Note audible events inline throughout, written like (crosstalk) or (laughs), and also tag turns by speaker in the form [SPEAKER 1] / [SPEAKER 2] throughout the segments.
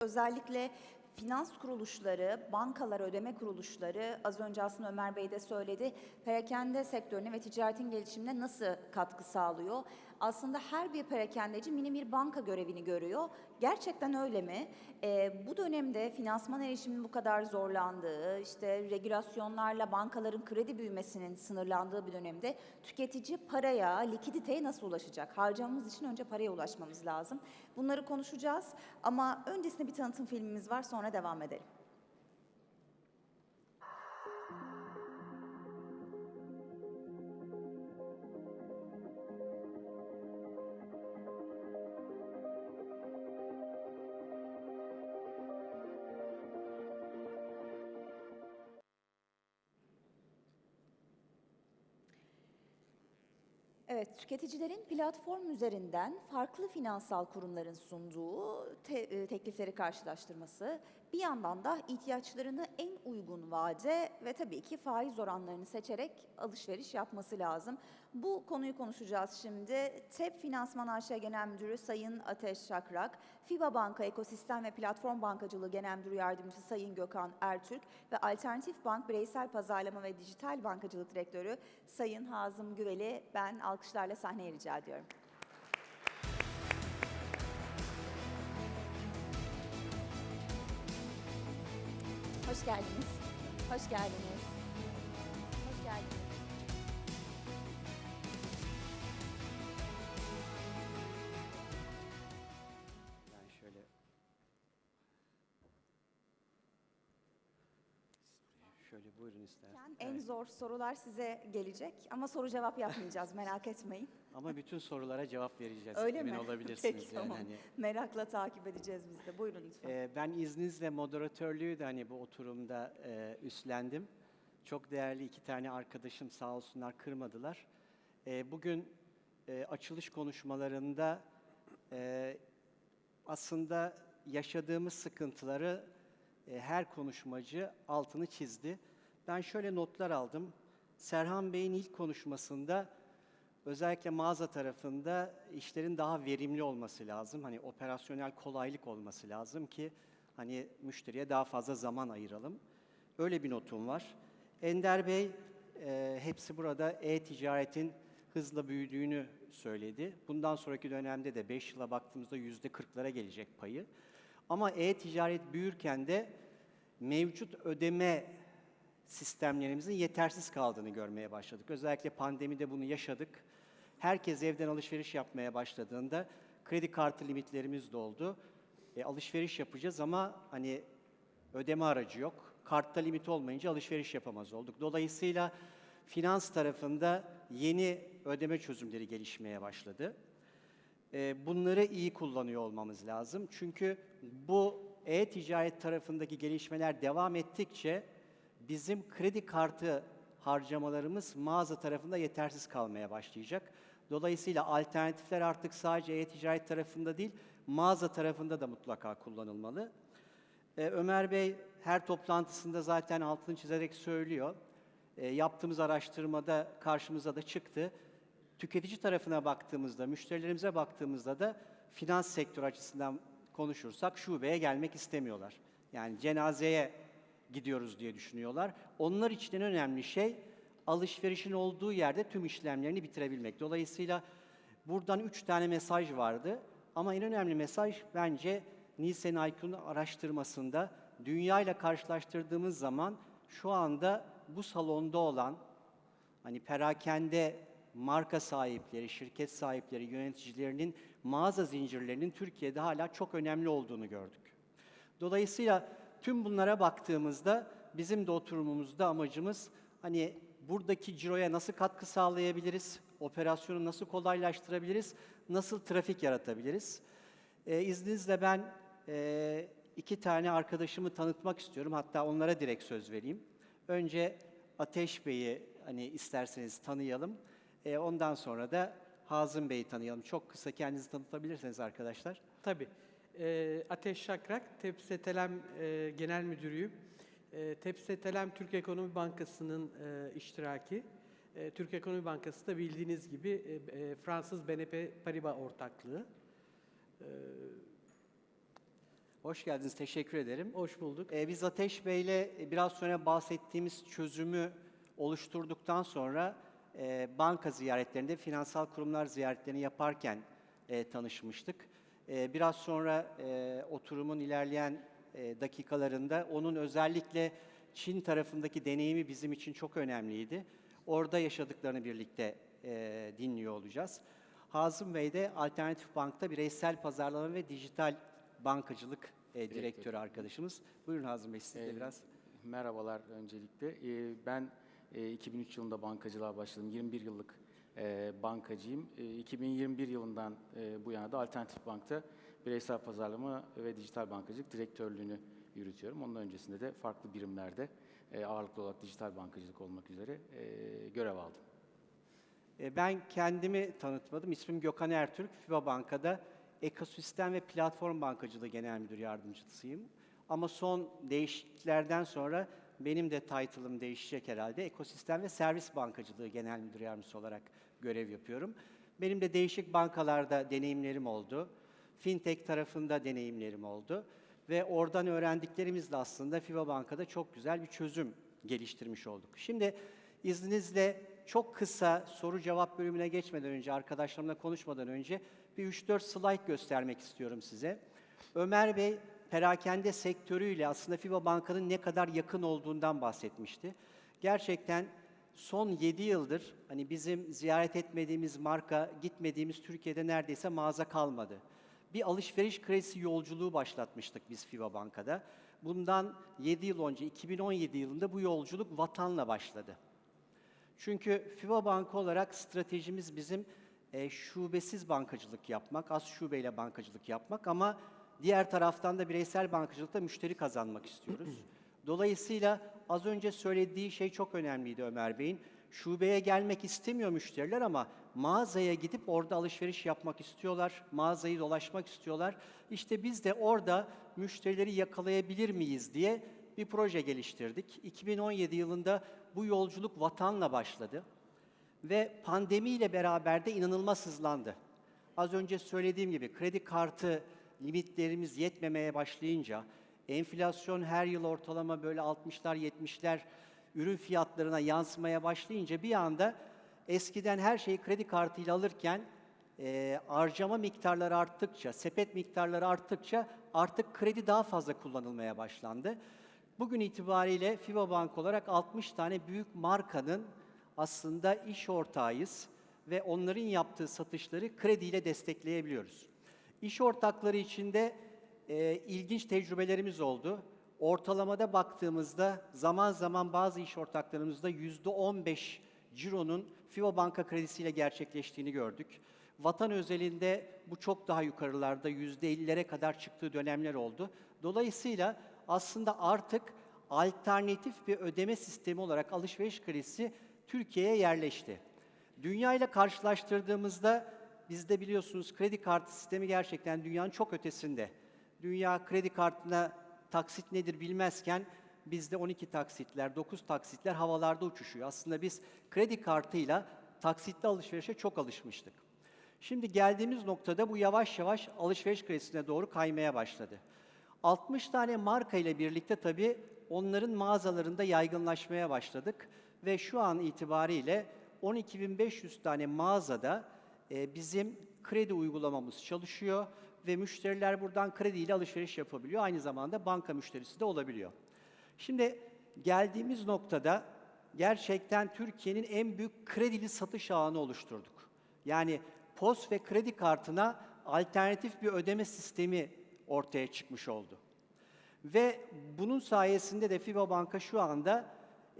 [SPEAKER 1] Özellikle finans kuruluşları, bankalar, ödeme kuruluşları, az önce aslında Ömer Bey de söyledi, perakende sektörüne ve ticaretin gelişimine nasıl katkı sağlıyor? Aslında her bir perakendeci mini bir banka görevini görüyor. Gerçekten öyle mi? Ee, bu dönemde finansman erişiminin bu kadar zorlandığı, işte regülasyonlarla bankaların kredi büyümesinin sınırlandığı bir dönemde tüketici paraya, likiditeye nasıl ulaşacak? Harcamamız için önce paraya ulaşmamız lazım. Bunları konuşacağız ama öncesinde bir tanıtım filmimiz var sonra devam edelim. Evet, tüketicilerin platform üzerinden farklı finansal kurumların sunduğu te- e, teklifleri karşılaştırması, bir yandan da ihtiyaçlarını en uygun vade ve tabii ki faiz oranlarını seçerek alışveriş yapması lazım. Bu konuyu konuşacağız şimdi. TEP Finansman AŞ Genel Müdürü Sayın Ateş Şakrak, FIBA Banka Ekosistem ve Platform Bankacılığı Genel Müdürü Yardımcısı Sayın Gökhan Ertürk ve Alternatif Bank Bireysel Pazarlama ve Dijital Bankacılık Direktörü Sayın Hazım Güveli ben alkışlarla sahneye rica ediyorum. Hoş geldiniz. Hoş geldiniz. Hoş geldiniz. En
[SPEAKER 2] Evet.
[SPEAKER 1] zor sorular size gelecek ama soru cevap yapmayacağız merak etmeyin. (laughs)
[SPEAKER 2] Ama bütün sorulara cevap vereceğiz.
[SPEAKER 1] Öyle
[SPEAKER 2] emin
[SPEAKER 1] mi? (laughs)
[SPEAKER 2] olabilirsiniz
[SPEAKER 1] Peki
[SPEAKER 2] yani
[SPEAKER 1] tamam.
[SPEAKER 2] hani.
[SPEAKER 1] Merakla takip edeceğiz biz de. Buyurun lütfen.
[SPEAKER 2] Ee, ben izninizle moderatörlüğü de hani bu oturumda e, üstlendim. Çok değerli iki tane arkadaşım sağ olsunlar kırmadılar. Ee, bugün e, açılış konuşmalarında e, aslında yaşadığımız sıkıntıları e, her konuşmacı altını çizdi. Ben şöyle notlar aldım. Serhan Bey'in ilk konuşmasında özellikle mağaza tarafında işlerin daha verimli olması lazım. Hani operasyonel kolaylık olması lazım ki hani müşteriye daha fazla zaman ayıralım. Öyle bir notum var. Ender Bey e, hepsi burada e-ticaretin hızla büyüdüğünü söyledi. Bundan sonraki dönemde de 5 yıla baktığımızda yüzde 40'lara gelecek payı. Ama e-ticaret büyürken de mevcut ödeme sistemlerimizin yetersiz kaldığını görmeye başladık. Özellikle pandemide bunu yaşadık. Herkes evden alışveriş yapmaya başladığında kredi kartı limitlerimiz doldu. E, alışveriş yapacağız ama hani ödeme aracı yok. Kartta limit olmayınca alışveriş yapamaz olduk. Dolayısıyla finans tarafında yeni ödeme çözümleri gelişmeye başladı. E, bunları iyi kullanıyor olmamız lazım. Çünkü bu e-ticaret tarafındaki gelişmeler devam ettikçe bizim kredi kartı harcamalarımız mağaza tarafında yetersiz kalmaya başlayacak. Dolayısıyla alternatifler artık sadece e-ticaret tarafında değil, mağaza tarafında da mutlaka kullanılmalı. Ee, Ömer Bey her toplantısında zaten altını çizerek söylüyor. Ee, yaptığımız araştırmada karşımıza da çıktı. Tüketici tarafına baktığımızda, müşterilerimize baktığımızda da finans sektörü açısından konuşursak şubeye gelmek istemiyorlar. Yani cenazeye gidiyoruz diye düşünüyorlar. Onlar için en önemli şey alışverişin olduğu yerde tüm işlemlerini bitirebilmek. Dolayısıyla buradan üç tane mesaj vardı. Ama en önemli mesaj bence Nielsen IQ'nun araştırmasında dünya ile karşılaştırdığımız zaman şu anda bu salonda olan hani perakende marka sahipleri, şirket sahipleri, yöneticilerinin mağaza zincirlerinin Türkiye'de hala çok önemli olduğunu gördük. Dolayısıyla tüm bunlara baktığımızda bizim de oturumumuzda amacımız hani buradaki ciroya nasıl katkı sağlayabiliriz, operasyonu nasıl kolaylaştırabiliriz, nasıl trafik yaratabiliriz. Ee, izninizle ben e, iki tane arkadaşımı tanıtmak istiyorum. Hatta onlara direkt söz vereyim. Önce Ateş Bey'i hani isterseniz tanıyalım. Ee, ondan sonra da Hazım Bey'i tanıyalım. Çok kısa kendinizi tanıtabilirseniz arkadaşlar.
[SPEAKER 3] Tabii. Ee, Ateş Şakrak, Tepsetelem e, Genel Müdürüyüm. E, Tepsetelem Türk Ekonomi Bankası'nın e, iştiraki. E, Türk Ekonomi Bankası da bildiğiniz gibi e, e, Fransız BNP Paribas ortaklığı. E,
[SPEAKER 2] Hoş geldiniz, teşekkür ederim.
[SPEAKER 3] Hoş bulduk.
[SPEAKER 2] Ee, biz Ateş Bey'le biraz sonra bahsettiğimiz çözümü oluşturduktan sonra e, banka ziyaretlerinde, finansal kurumlar ziyaretlerini yaparken e, tanışmıştık. E, biraz sonra e, oturumun ilerleyen e, dakikalarında onun özellikle Çin tarafındaki deneyimi bizim için çok önemliydi. Orada yaşadıklarını birlikte e, dinliyor olacağız. Hazım Bey de Alternatif Bank'ta bireysel pazarlama ve dijital bankacılık e, direktörü arkadaşımız. Buyurun Hazım Bey siz de
[SPEAKER 4] Ee,
[SPEAKER 2] biraz.
[SPEAKER 4] Merhabalar öncelikle. Ee, Ben e, 2003 yılında bankacılığa başladım. 21 yıllık e, bankacıyım. E, 2021 yılından e, bu yana da Alternatif Bank'ta bireysel pazarlama ve dijital bankacılık direktörlüğünü yürütüyorum. Ondan öncesinde de farklı birimlerde e, ağırlıklı olarak dijital bankacılık olmak üzere e, görev aldım.
[SPEAKER 2] E, Ben kendimi tanıtmadım. İsmim Gökhan Ertürk. FIBA Banka'da Ekosistem ve Platform Bankacılığı Genel Müdür Yardımcısıyım. Ama son değişikliklerden sonra benim de title'ım değişecek herhalde. Ekosistem ve Servis Bankacılığı Genel Müdür Yardımcısı olarak görev yapıyorum. Benim de değişik bankalarda deneyimlerim oldu. Fintech tarafında deneyimlerim oldu. Ve oradan öğrendiklerimizle aslında FIBA Banka'da çok güzel bir çözüm geliştirmiş olduk. Şimdi izninizle çok kısa soru cevap bölümüne geçmeden önce, arkadaşlarımla konuşmadan önce bir 3-4 slide göstermek istiyorum size. Ömer Bey, perakende sektörüyle aslında FIBA Banka'nın ne kadar yakın olduğundan bahsetmişti. Gerçekten son 7 yıldır hani bizim ziyaret etmediğimiz marka, gitmediğimiz Türkiye'de neredeyse mağaza kalmadı. Bir alışveriş kredisi yolculuğu başlatmıştık biz FIBA Banka'da. Bundan 7 yıl önce, 2017 yılında bu yolculuk vatanla başladı. Çünkü FIBA Banka olarak stratejimiz bizim e, şubesiz bankacılık yapmak, az şubeyle bankacılık yapmak ama diğer taraftan da bireysel bankacılıkta müşteri kazanmak istiyoruz. (clears throat) Dolayısıyla az önce söylediği şey çok önemliydi Ömer Bey'in. Şubeye gelmek istemiyor müşteriler ama mağazaya gidip orada alışveriş yapmak istiyorlar, mağazayı dolaşmak istiyorlar. İşte biz de orada müşterileri yakalayabilir miyiz diye bir proje geliştirdik. 2017 yılında bu yolculuk vatanla başladı ve pandemiyle beraber de inanılmaz hızlandı. Az önce söylediğim gibi kredi kartı limitlerimiz yetmemeye başlayınca, enflasyon her yıl ortalama böyle 60'lar 70'ler ürün fiyatlarına yansımaya başlayınca bir anda eskiden her şeyi kredi kartıyla alırken e, harcama miktarları arttıkça, sepet miktarları arttıkça artık kredi daha fazla kullanılmaya başlandı. Bugün itibariyle FIBA Bank olarak 60 tane büyük markanın aslında iş ortağıyız ve onların yaptığı satışları krediyle destekleyebiliyoruz. İş ortakları içinde e, ilginç tecrübelerimiz oldu. Ortalamada baktığımızda zaman zaman bazı iş ortaklarımızda yüzde 15 cironun FIBA Banka kredisiyle gerçekleştiğini gördük. Vatan özelinde bu çok daha yukarılarda yüzde 50'lere kadar çıktığı dönemler oldu. Dolayısıyla aslında artık alternatif bir ödeme sistemi olarak alışveriş kredisi Türkiye'ye yerleşti. Dünya ile karşılaştırdığımızda bizde biliyorsunuz kredi kartı sistemi gerçekten dünyanın çok ötesinde. Dünya kredi kartına taksit nedir bilmezken bizde 12 taksitler, 9 taksitler havalarda uçuşuyor. Aslında biz kredi kartıyla taksitli alışverişe çok alışmıştık. Şimdi geldiğimiz noktada bu yavaş yavaş alışveriş kredisine doğru kaymaya başladı. 60 tane marka ile birlikte tabii onların mağazalarında yaygınlaşmaya başladık ve şu an itibariyle 12.500 tane mağazada e, bizim kredi uygulamamız çalışıyor ve müşteriler buradan krediyle alışveriş yapabiliyor. Aynı zamanda banka müşterisi de olabiliyor. Şimdi geldiğimiz noktada gerçekten Türkiye'nin en büyük kredili satış ağını oluşturduk. Yani POS ve kredi kartına alternatif bir ödeme sistemi ortaya çıkmış oldu. Ve bunun sayesinde de FIBA Banka şu anda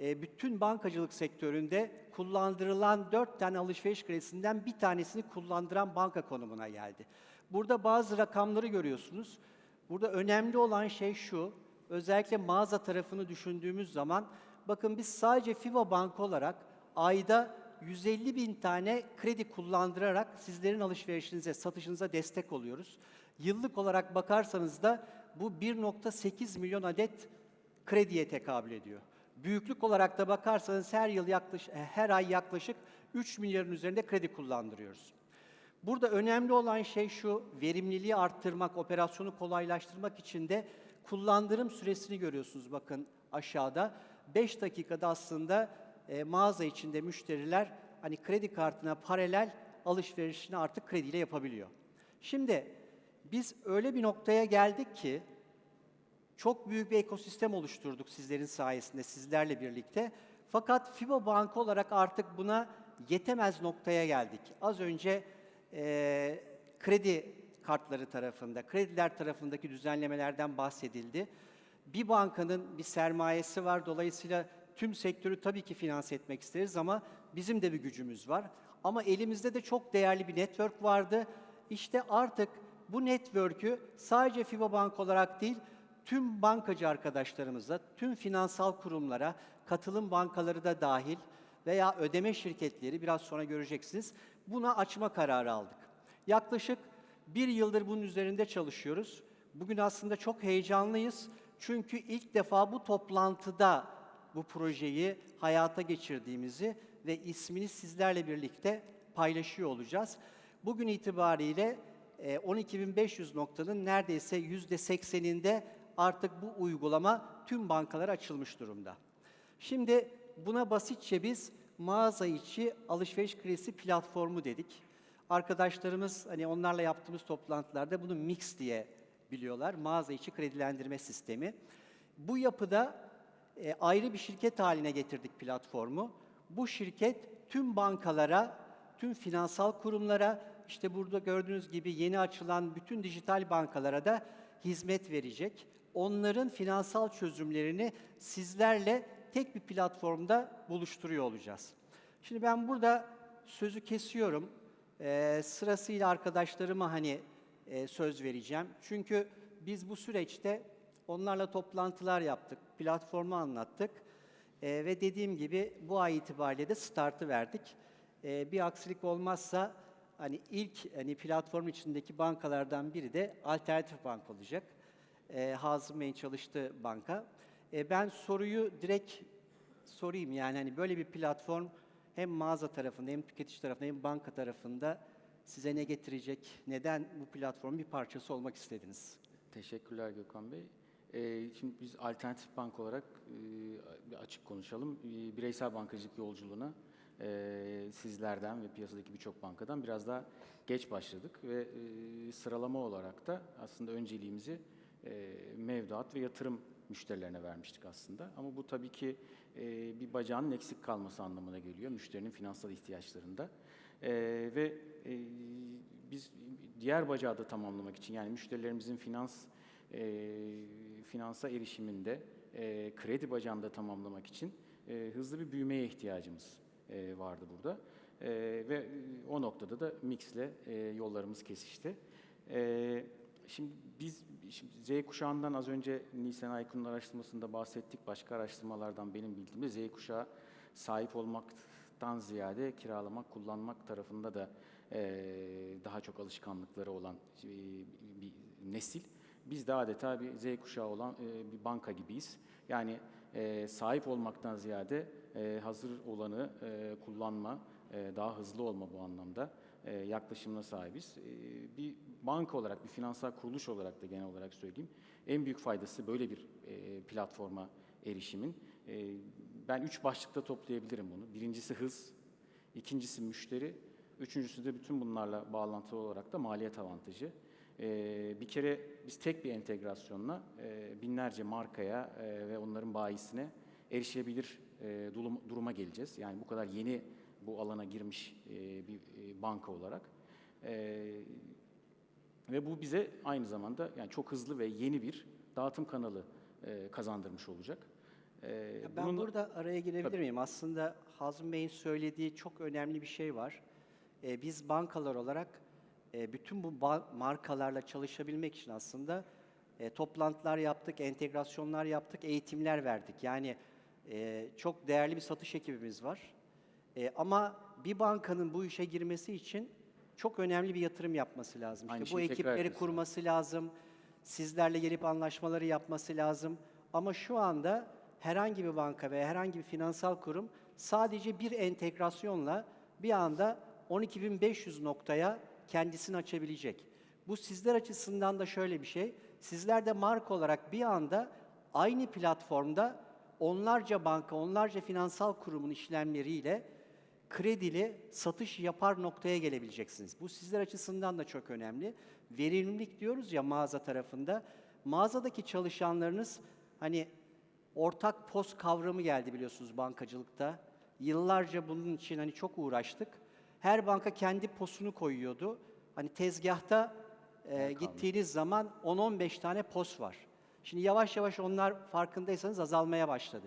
[SPEAKER 2] e, bütün bankacılık sektöründe kullandırılan dört tane alışveriş kredisinden bir tanesini kullandıran banka konumuna geldi. Burada bazı rakamları görüyorsunuz. Burada önemli olan şey şu, özellikle mağaza tarafını düşündüğümüz zaman, bakın biz sadece FIBA Bank olarak ayda 150 bin tane kredi kullandırarak sizlerin alışverişinize, satışınıza destek oluyoruz. Yıllık olarak bakarsanız da bu 1.8 milyon adet krediye tekabül ediyor. Büyüklük olarak da bakarsanız her yıl yaklaşık her ay yaklaşık 3 milyarın üzerinde kredi kullandırıyoruz. Burada önemli olan şey şu, verimliliği arttırmak, operasyonu kolaylaştırmak için de kullandırım süresini görüyorsunuz bakın aşağıda. 5 dakikada aslında e, mağaza içinde müşteriler hani kredi kartına paralel alışverişini artık krediyle yapabiliyor. Şimdi biz öyle bir noktaya geldik ki çok büyük bir ekosistem oluşturduk sizlerin sayesinde, sizlerle birlikte. Fakat FIBA Bank olarak artık buna yetemez noktaya geldik. Az önce eee, kredi kartları tarafında, krediler tarafındaki düzenlemelerden bahsedildi. Bir bankanın bir sermayesi var, dolayısıyla tüm sektörü tabii ki finanse etmek isteriz ama bizim de bir gücümüz var. Ama elimizde de çok değerli bir network vardı. İşte artık bu network'ü sadece FIBA Bank olarak değil, tüm bankacı arkadaşlarımıza, tüm finansal kurumlara, katılım bankaları da dahil veya ödeme şirketleri biraz sonra göreceksiniz. Buna açma kararı aldık. Yaklaşık bir yıldır bunun üzerinde çalışıyoruz. Bugün aslında çok heyecanlıyız. Çünkü ilk defa bu toplantıda bu projeyi hayata geçirdiğimizi ve ismini sizlerle birlikte paylaşıyor olacağız. Bugün itibariyle e, 12.500 noktanın neredeyse %80'inde artık bu uygulama tüm bankalara açılmış durumda. Şimdi buna basitçe biz mağaza içi alışveriş kredisi platformu dedik. Arkadaşlarımız hani onlarla yaptığımız toplantılarda bunu mix diye biliyorlar. Mağaza içi kredilendirme sistemi. Bu yapıda e, ayrı bir şirket haline getirdik platformu. Bu şirket tüm bankalara, tüm finansal kurumlara, işte burada gördüğünüz gibi yeni açılan bütün dijital bankalara da hizmet verecek. Onların finansal çözümlerini sizlerle tek bir platformda buluşturuyor olacağız. Şimdi ben burada sözü kesiyorum. Ee, sırasıyla arkadaşlarıma hani e, söz vereceğim. Çünkü biz bu süreçte onlarla toplantılar yaptık, platformu anlattık. Ee, ve dediğim gibi bu ay itibariyle de startı verdik. Ee, bir aksilik olmazsa hani ilk hani platform içindeki bankalardan biri de alternatif bank olacak. Ee, Hazım çalıştığı banka. Ee, ben soruyu direkt sorayım yani hani böyle bir platform hem mağaza tarafında hem tüketici tarafında hem banka tarafında size ne getirecek? Neden bu platformun bir parçası olmak istediniz?
[SPEAKER 4] Teşekkürler Gökhan Bey. Ee, şimdi biz alternatif bank olarak e, açık konuşalım. E, bireysel bankacılık yolculuğuna e, sizlerden ve piyasadaki birçok bankadan biraz daha geç başladık ve e, sıralama olarak da aslında önceliğimizi e, mevduat ve yatırım müşterilerine vermiştik aslında. Ama bu tabii ki e, bir bacağının eksik kalması anlamına geliyor müşterinin finansal ihtiyaçlarında. E, ve e, biz diğer bacağı da tamamlamak için yani müşterilerimizin finans e, finansa erişiminde e, kredi bacağını da tamamlamak için e, hızlı bir büyümeye ihtiyacımız e, vardı burada. E, ve o noktada da Mix'le e, yollarımız kesişti. E, şimdi biz şimdi Z kuşağından az önce Nisan Aykun'un araştırmasında bahsettik. Başka araştırmalardan benim bildiğimde Z kuşağı sahip olmaktan ziyade kiralamak, kullanmak tarafında da e, daha çok alışkanlıkları olan e, bir nesil. Biz de adeta bir Z kuşağı olan e, bir banka gibiyiz. Yani e, sahip olmaktan ziyade e, hazır olanı e, kullanma, e, daha hızlı olma bu anlamda e, yaklaşımına sahibiz. E, bir banka olarak, bir finansal kuruluş olarak da genel olarak söyleyeyim, en büyük faydası böyle bir e, platforma erişimin. E, ben üç başlıkta toplayabilirim bunu. Birincisi hız, ikincisi müşteri, üçüncüsü de bütün bunlarla bağlantılı olarak da maliyet avantajı. Bir kere biz tek bir entegrasyonla binlerce markaya ve onların bayisine erişebilir durum- duruma geleceğiz. Yani bu kadar yeni bu alana girmiş e, bir e, banka olarak. E, ve bu bize aynı zamanda yani çok hızlı ve yeni bir dağıtım kanalı e, kazandırmış olacak. E,
[SPEAKER 2] Ya ben
[SPEAKER 4] bunun-
[SPEAKER 2] burada araya girebilir
[SPEAKER 4] Tabii.
[SPEAKER 2] miyim? Aslında Hazım Bey'in söylediği çok önemli bir şey var. Biz bankalar olarak e, bütün bu markalarla çalışabilmek için aslında e, toplantılar yaptık, entegrasyonlar yaptık, eğitimler verdik. Yani e, çok değerli bir satış ekibimiz var. E, ama bir bankanın bu işe girmesi için çok önemli bir yatırım yapması lazım.
[SPEAKER 4] Aynı
[SPEAKER 2] İşte bu ekipleri kurması lazım, sizlerle gelip anlaşmaları yapması lazım. Ama şu anda herhangi bir banka veya herhangi bir finansal kurum sadece bir entegrasyonla bir anda 12.500 noktaya kendisini açabilecek. Bu sizler açısından da şöyle bir şey. Sizler de marka olarak bir anda aynı platformda onlarca banka, onlarca finansal kurumun işlemleriyle kredili satış yapar noktaya gelebileceksiniz. Bu sizler açısından da çok önemli. Verimlilik diyoruz ya mağaza tarafında. Mağazadaki çalışanlarınız hani ortak pos kavramı geldi biliyorsunuz bankacılıkta. Yıllarca bunun için hani çok uğraştık. Her banka kendi posunu koyuyordu. Hani tezgahta e, gittiğiniz zaman 10-15 tane pos var. Şimdi yavaş yavaş onlar farkındaysanız azalmaya başladı.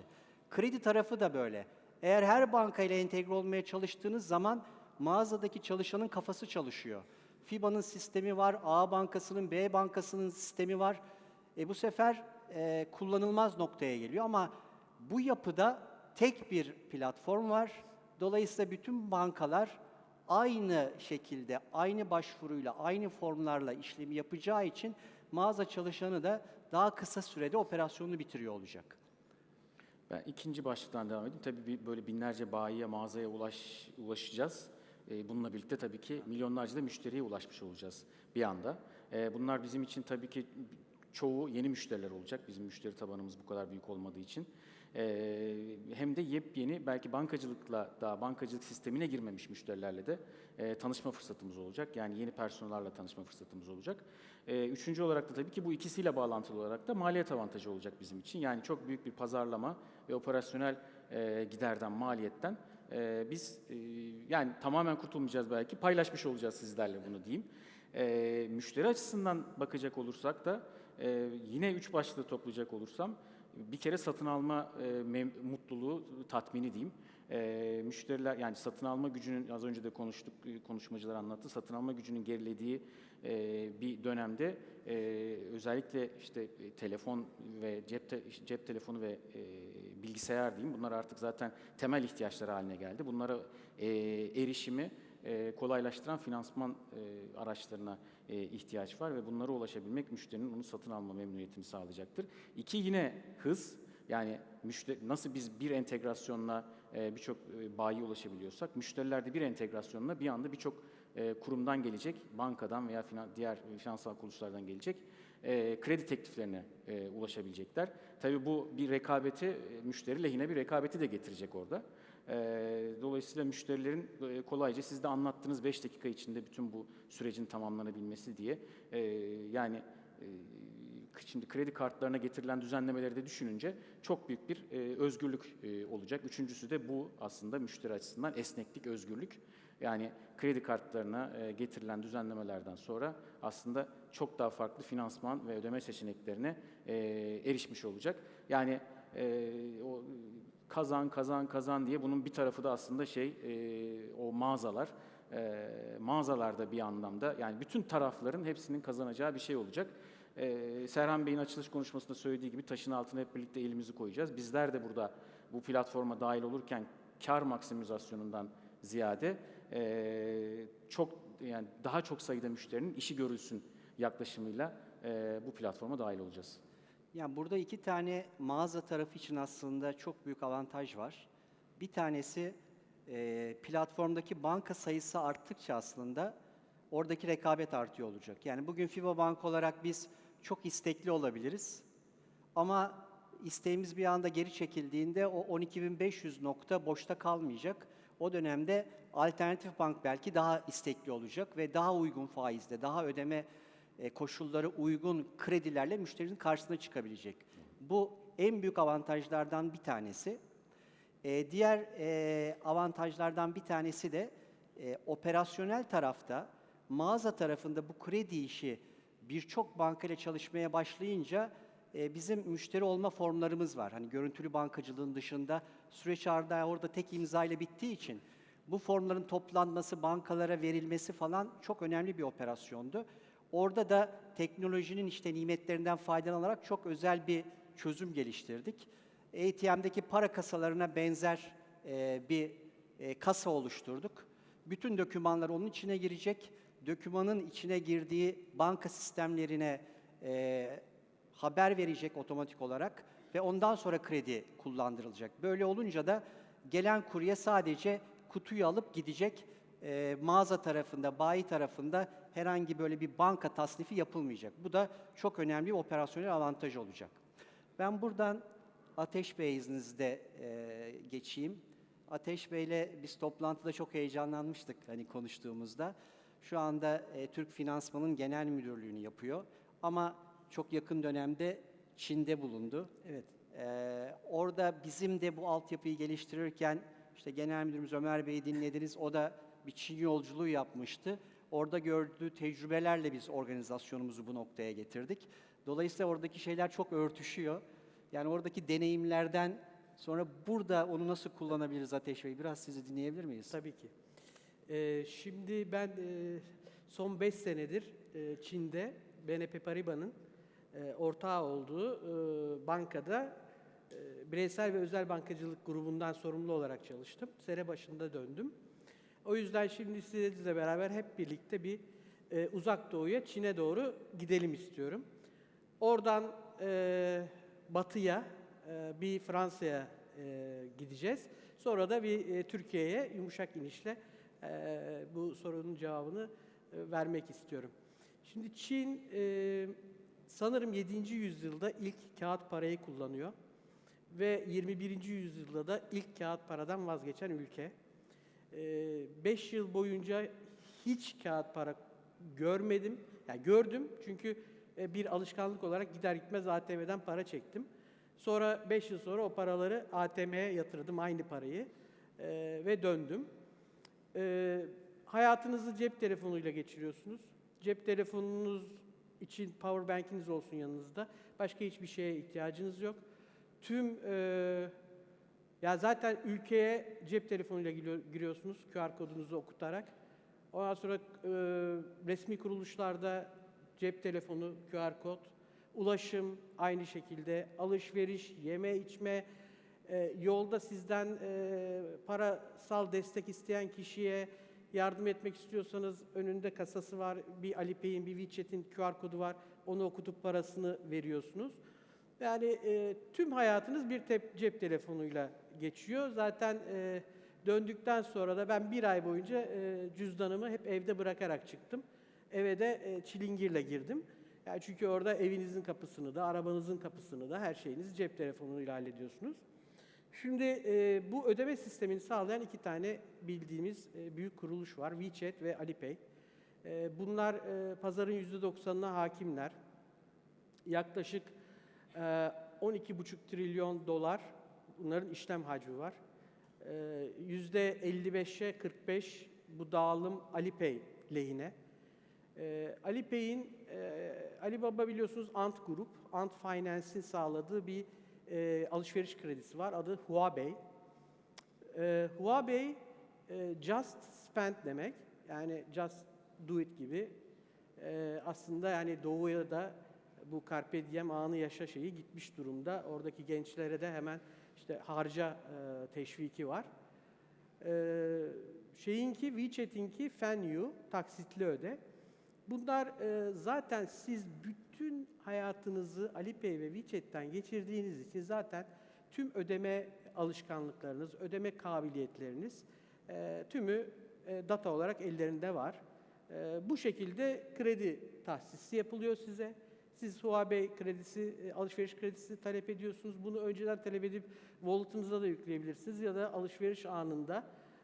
[SPEAKER 2] Kredi tarafı da böyle. Eğer her bankayla entegre olmaya çalıştığınız zaman mağazadaki çalışanın kafası çalışıyor. FIBA'nın sistemi var, A bankasının, B bankasının sistemi var. E bu sefer e, kullanılmaz noktaya geliyor ama bu yapıda tek bir platform var. Dolayısıyla bütün bankalar aynı şekilde, aynı başvuruyla, aynı formlarla işlemi yapacağı için mağaza çalışanı da daha kısa sürede operasyonunu bitiriyor olacak.
[SPEAKER 4] Ben ikinci başlıktan devam edeyim. Tabii böyle binlerce bayiye, mağazaya ulaş, ulaşacağız. Ee, bununla birlikte tabii ki milyonlarca da müşteriye ulaşmış olacağız bir anda. Ee, bunlar bizim için tabii ki çoğu yeni müşteriler olacak. Bizim müşteri tabanımız bu kadar büyük olmadığı için. Hem de yepyeni belki bankacılıkla daha bankacılık sistemine girmemiş müşterilerle de tanışma fırsatımız olacak. Yani yeni personellerle tanışma fırsatımız olacak. Üçüncü olarak da tabii ki bu ikisiyle bağlantılı olarak da maliyet avantajı olacak bizim için. Yani çok büyük bir pazarlama ve operasyonel giderden, maliyetten biz yani tamamen kurtulmayacağız belki, paylaşmış olacağız sizlerle bunu diyeyim. Müşteri açısından bakacak olursak da yine üç başlığı toplayacak olursam bir kere satın alma e, mutluluğu, tatmini diyeyim. E, müşteriler yani satın alma gücünün az önce de konuştuk, e, konuşmacılar anlattı. Satın alma gücünün gerilediği e, bir dönemde e, özellikle işte e, telefon ve cep te- cep telefonu ve e, bilgisayar diyeyim. Bunlar artık zaten temel ihtiyaçları haline geldi. Bunlara e, erişimi e, kolaylaştıran finansman e, araçlarına e, ihtiyaç var ve bunlara ulaşabilmek müşterinin onu satın alma memnuniyetini sağlayacaktır. İki yine hız. Yani müşteri, nasıl biz bir entegrasyonla e, birçok e, bayiye ulaşabiliyorsak, müşteriler de bir entegrasyonla bir anda birçok e, kurumdan gelecek, bankadan veya finan, diğer finansal kuruluşlardan gelecek kredi tekliflerine ulaşabilecekler. Tabii bu bir rekabeti, müşteri lehine bir rekabeti de getirecek orada. E, dolayısıyla müşterilerin e, kolayca siz de anlattığınız 5 dakika içinde bütün bu sürecin tamamlanabilmesi diye e, yani e, şimdi kredi kartlarına getirilen düzenlemeleri de düşününce çok büyük bir e, özgürlük olacak. Üçüncüsü de bu aslında müşteri açısından esneklik, özgürlük. Yani kredi kartlarına getirilen düzenlemelerden sonra aslında çok daha farklı finansman ve ödeme seçeneklerine erişmiş olacak. Yani o kazan kazan kazan diye bunun bir tarafı da aslında şey e, o mağazalar. E, mağazalarda bir anlamda yani bütün tarafların hepsinin kazanacağı bir şey olacak. Ee, Serhan Bey'in açılış konuşmasında söylediği gibi taşın altına hep birlikte elimizi koyacağız. Bizler de burada bu platforma dahil olurken kar maksimizasyonundan ziyade e, çok yani daha çok sayıda müşterinin işi görülsün yaklaşımıyla e, bu platforma dahil olacağız.
[SPEAKER 2] Yani burada iki tane mağaza tarafı için aslında çok büyük avantaj var. Bir tanesi e, platformdaki banka sayısı arttıkça aslında oradaki rekabet artıyor olacak. Yani bugün FIBA Bank olarak biz çok istekli olabiliriz. Ama isteğimiz bir anda geri çekildiğinde o 12.500 nokta boşta kalmayacak. O dönemde alternatif bank belki daha istekli olacak ve daha uygun faizde, daha ödeme e, koşulları uygun kredilerle müşterinin karşısına çıkabilecek. Bu en büyük avantajlardan bir tanesi. E, diğer e, avantajlardan bir tanesi de operasyonel tarafta mağaza tarafında bu kredi işi birçok bankayla çalışmaya başlayınca bizim müşteri olma formlarımız var. Hani görüntülü bankacılığın dışında süreç arda orada tek imza ile bittiği için bu formların toplanması, bankalara verilmesi falan çok önemli bir operasyondu. Orada da teknolojinin işte nimetlerinden faydalanarak çok özel bir çözüm geliştirdik. ATM'deki para kasalarına benzer e, bir e, kasa oluşturduk. Bütün dokümanlar onun içine girecek. Dokümanın içine girdiği banka sistemlerine e, haber verecek otomatik olarak ve ondan sonra kredi kullandırılacak. Böyle olunca da gelen kurye sadece kutuyu alıp gidecek. E, mağaza tarafında, bayi tarafında herhangi böyle bir banka tasnifi yapılmayacak. Bu da çok önemli bir operasyonel avantaj olacak. Ben buradan Ateş Bey izninizle e, geçeyim. Ateş Bey'le biz toplantıda çok heyecanlanmıştık hani konuştuğumuzda. Şu anda e, Türk Finansman'ın genel müdürlüğünü yapıyor ama çok yakın dönemde Çin'de bulundu.
[SPEAKER 3] Evet.
[SPEAKER 2] Ee, orada bizim de bu altyapıyı geliştirirken işte Genel Müdürümüz Ömer Bey'i dinlediniz. O da bir Çin yolculuğu yapmıştı. Orada gördüğü tecrübelerle biz organizasyonumuzu bu noktaya getirdik. Dolayısıyla oradaki şeyler çok örtüşüyor. Yani oradaki deneyimlerden sonra burada onu nasıl kullanabiliriz Ateş Bey? Biraz sizi dinleyebilir miyiz?
[SPEAKER 3] Tabii ki. Ee, şimdi ben e, son 5 senedir e, Çin'de BNP Paribas'ın e, ortağı olduğu e, bankada e, bireysel ve özel bankacılık grubundan sorumlu olarak çalıştım. Sene başında döndüm. O yüzden şimdi sizlerle beraber hep birlikte bir e, uzak doğuya, Çin'e doğru gidelim istiyorum. Oradan e, batıya, e, bir Fransa'ya e, gideceğiz. Sonra da bir e, Türkiye'ye yumuşak inişle e, bu sorunun cevabını e, vermek istiyorum. Şimdi Çin e, sanırım 7. yüzyılda ilk kağıt parayı kullanıyor ve 21. yüzyılda da ilk kağıt paradan vazgeçen ülke. 5 yıl boyunca hiç kağıt para görmedim. Yani gördüm çünkü e, bir alışkanlık olarak gider gitmez ATM'den para çektim. Sonra 5 yıl sonra o paraları ATM'ye yatırdım aynı parayı e, ve döndüm. E, hayatınızı cep telefonuyla geçiriyorsunuz. Cep telefonunuz için power bank'iniz olsun yanınızda. Başka hiçbir şeye ihtiyacınız yok. Tüm e, ya zaten ülkeye cep telefonuyla giriyor- giriyorsunuz QR kodunuzu okutarak. Ondan sonra e, resmi kuruluşlarda cep telefonu, QR kod, ulaşım aynı şekilde, alışveriş, yeme içme, e, yolda sizden e, parasal destek isteyen kişiye yardım etmek istiyorsanız önünde kasası var, bir Alipay'in, bir WeChat'in QR kodu var, onu okutup parasını veriyorsunuz. Yani e, tüm hayatınız bir tep- cep telefonuyla geçiyor. Zaten e, döndükten sonra da ben bir ay boyunca e, cüzdanımı hep evde bırakarak çıktım. Eve de e, çilingirle girdim. Yani çünkü orada evinizin kapısını da, arabanızın kapısını da her şeyinizi cep telefonuyla hallediyorsunuz. Şimdi e, bu ödeme sistemini sağlayan iki tane bildiğimiz e, büyük kuruluş var. WeChat ve Alipay. E, bunlar e, pazarın %90'ına hakimler. Yaklaşık 12,5 trilyon dolar bunların işlem hacmi var. E, %55'e 45 bu dağılım Alipay lehine. E, Alipay'in, e, Alibaba biliyorsunuz Ant Group, Ant Finance'in sağladığı bir e, alışveriş kredisi var. Adı Huawei. Huawei e, just spend demek. Yani just do it gibi. Aslında yani doğuya da bu Carpe Diem anı yaşa şeyi gitmiş durumda. Oradaki gençlere de hemen işte harca e, teşviki var. E, şeyinki, WeChat'inki Fenyu, taksitli öde. Bunlar e, zaten siz bütün hayatınızı Alipay ve WeChat'ten geçirdiğiniz için zaten tüm ödeme alışkanlıklarınız, ödeme kabiliyetleriniz e, tümü e, data olarak ellerinde var. E, bu şekilde kredi tahsisi yapılıyor size. Siz Huawei kredisi, e, alışveriş kredisi talep ediyorsunuz. Bunu önceden talep edip wallet'ınıza da yükleyebilirsiniz ya da alışveriş anında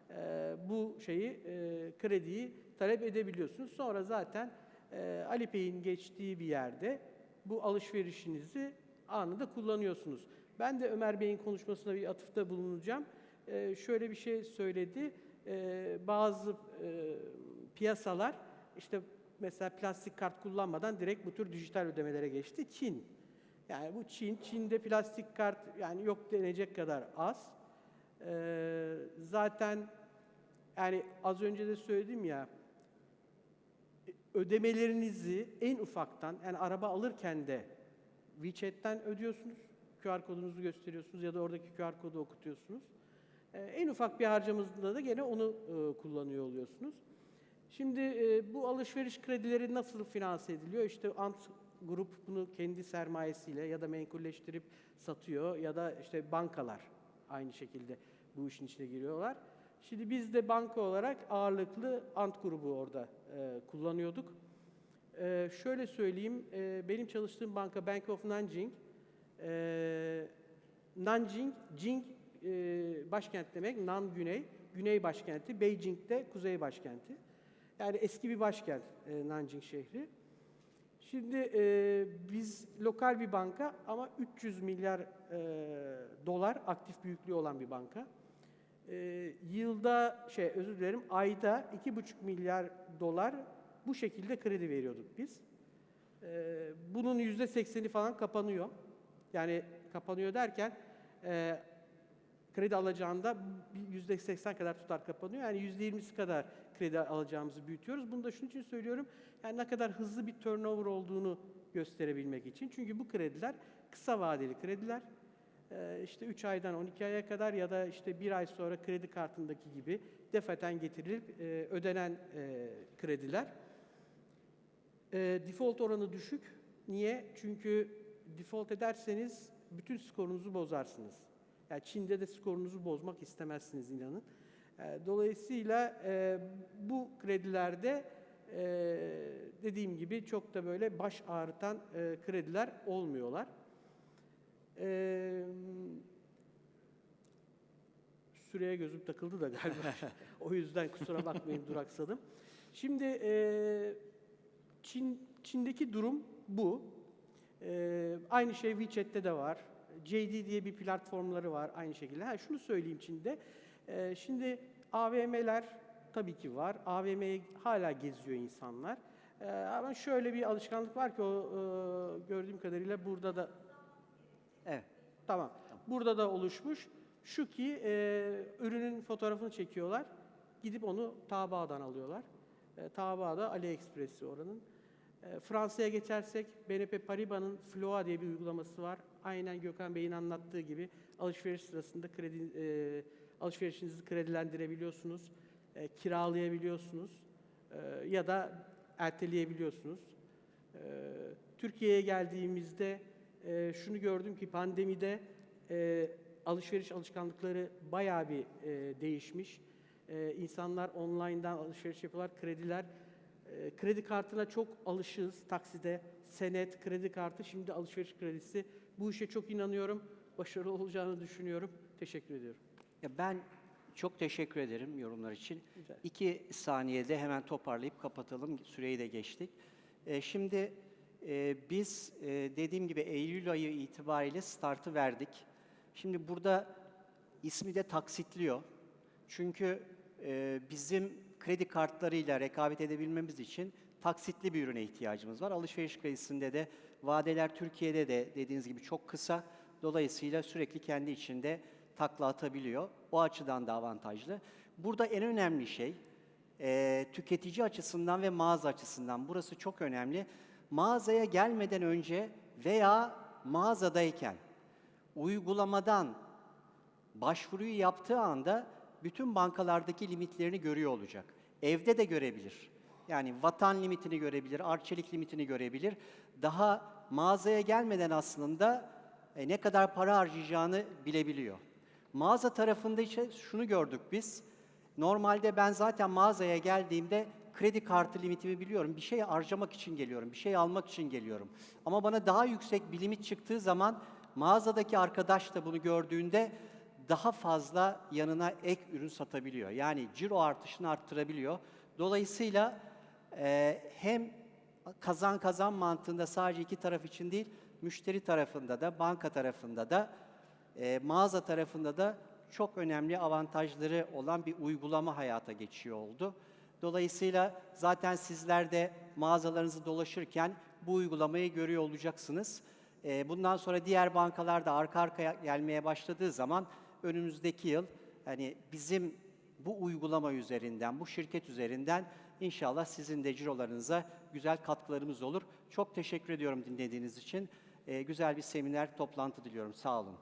[SPEAKER 3] e, bu şeyi, e, krediyi talep edebiliyorsunuz. Sonra zaten e, Alipay'in geçtiği bir yerde bu alışverişinizi anında kullanıyorsunuz. Ben de Ömer Bey'in konuşmasına bir atıfta bulunacağım. E, şöyle bir şey söyledi. E, bazı e, piyasalar işte mesela plastik kart kullanmadan direkt bu tür dijital ödemelere geçti. Çin. Yani bu Çin, Çin'de plastik kart yani yok denecek kadar az. E, zaten yani az önce de söyledim ya ödemelerinizi en ufaktan yani araba alırken de WeChat'ten ödüyorsunuz. QR kodunuzu gösteriyorsunuz ya da oradaki QR kodu okutuyorsunuz. Ee, en ufak bir harcamanızda da gene onu e, kullanıyor oluyorsunuz. Şimdi e, bu alışveriş kredileri nasıl finanse ediliyor? İşte Ant Grup bunu kendi sermayesiyle ya da menkulleştirip satıyor ya da işte bankalar aynı şekilde bu işin içine giriyorlar. Şimdi biz de banka olarak ağırlıklı Ant grubu orada e, kullanıyorduk. E, şöyle söyleyeyim, e, benim çalıştığım banka Bank of Nanjing, e, Nanjing, Jing e, başkent demek, Nan güney, güney başkenti, Beijing de kuzey başkenti. Yani eski bir başkent e, Nanjing şehri. Şimdi e, biz lokal bir banka ama 300 milyar e, dolar aktif büyüklüğü olan bir banka. E, yılda şey özür dilerim ayda 2,5 milyar dolar bu şekilde kredi veriyorduk biz. E, bunun yüzde sekseni falan kapanıyor. Yani kapanıyor derken e, kredi alacağında bir yüzde seksen kadar tutar kapanıyor. Yani yüzde yirmisi kadar kredi alacağımızı büyütüyoruz. Bunu da şunun için söylüyorum. Yani ne kadar hızlı bir turnover olduğunu gösterebilmek için. Çünkü bu krediler kısa vadeli krediler. Ee, işte 3 aydan 12 aya kadar ya da işte bir ay sonra kredi kartındaki gibi defaten getirilip e, ödenen e, krediler. E, default oranı düşük. Niye? Çünkü default ederseniz bütün skorunuzu bozarsınız. Yani Çin'de de skorunuzu bozmak istemezsiniz inanın. E, Dolayısıyla e, bu kredilerde e, dediğim gibi çok da böyle baş ağrıtan e, krediler olmuyorlar. Süreye gözüm takıldı da galiba. (laughs) o yüzden kusura bakmayın duraksadım. Şimdi Çin Çin'deki durum bu. Aynı şey WeChat'te de var. JD diye bir platformları var aynı şekilde. Ha, şunu söyleyeyim Çin'de. E, şimdi AVM'ler tabii ki var. AVM'ye hala geziyor insanlar. E, ama şöyle bir alışkanlık var ki o e, gördüğüm kadarıyla burada da
[SPEAKER 2] Evet.
[SPEAKER 3] Tamam. Burada da oluşmuş. Şu ki e, ürünün fotoğrafını çekiyorlar. Gidip onu Taoba'dan alıyorlar. E, Taoba'da AliExpress'i oranın. E, Fransa'ya geçersek BNP Paribas'ın Floa diye bir uygulaması var. Aynen Gökhan Bey'in anlattığı gibi alışveriş sırasında kredi e, alışverişinizi kredilendirebiliyorsunuz, e, kiralayabiliyorsunuz e, ya da erteleyebiliyorsunuz. E, Türkiye'ye geldiğimizde e, şunu gördüm ki pandemide e, alışveriş alışkanlıkları bayağı bir e, değişmiş. E, insanlar online'dan alışveriş yapıyorlar. Krediler, e, kredi kartına çok alışığız. Takside, senet, kredi kartı, şimdi alışveriş kredisi. Bu işe çok inanıyorum. Başarılı olacağını düşünüyorum. Teşekkür ediyorum.
[SPEAKER 2] Ya ben çok teşekkür ederim yorumlar için.
[SPEAKER 3] Ederim.
[SPEAKER 2] İki saniyede hemen toparlayıp kapatalım. Süreyi de geçtik. Ee, şimdi e, biz e, dediğim gibi Eylül ayı itibariyle startı verdik. Şimdi burada ismi de taksitliyor. Çünkü e, bizim kredi kartlarıyla rekabet edebilmemiz için taksitli bir ürüne ihtiyacımız var. Alışveriş kredisinde de vadeler Türkiye'de de dediğiniz gibi çok kısa. Dolayısıyla sürekli kendi içinde takla atabiliyor. O açıdan da avantajlı. Burada en önemli şey e, tüketici açısından ve mağaza açısından burası çok önemli. Mağazaya gelmeden önce veya mağazadayken uygulamadan başvuruyu yaptığı anda bütün bankalardaki limitlerini görüyor olacak. Evde de görebilir. Yani vatan limitini görebilir, arçelik limitini görebilir. Daha mağazaya gelmeden aslında e, ne kadar para harcayacağını bilebiliyor. Mağaza tarafında işte şunu gördük biz. Normalde ben zaten mağazaya geldiğimde kredi kartı limitimi biliyorum. Bir şey harcamak için geliyorum, bir şey almak için geliyorum. Ama bana daha yüksek bir limit çıktığı zaman mağazadaki arkadaş da bunu gördüğünde daha fazla yanına ek ürün satabiliyor. Yani ciro artışını arttırabiliyor. Dolayısıyla e, hem kazan kazan mantığında sadece iki taraf için değil, müşteri tarafında da, banka tarafında da, e, mağaza tarafında da çok önemli avantajları olan bir uygulama hayata geçiyor oldu. Dolayısıyla zaten sizler de mağazalarınızı dolaşırken bu uygulamayı görüyor olacaksınız. E, bundan sonra diğer bankalar da arka arkaya gelmeye başladığı zaman önümüzdeki yıl hani bizim bu uygulama üzerinden, bu şirket üzerinden inşallah sizin de cirolarınıza güzel katkılarımız olur. Çok teşekkür ediyorum dinlediğiniz için. E, güzel bir seminer, toplantı diliyorum. Sağ olun.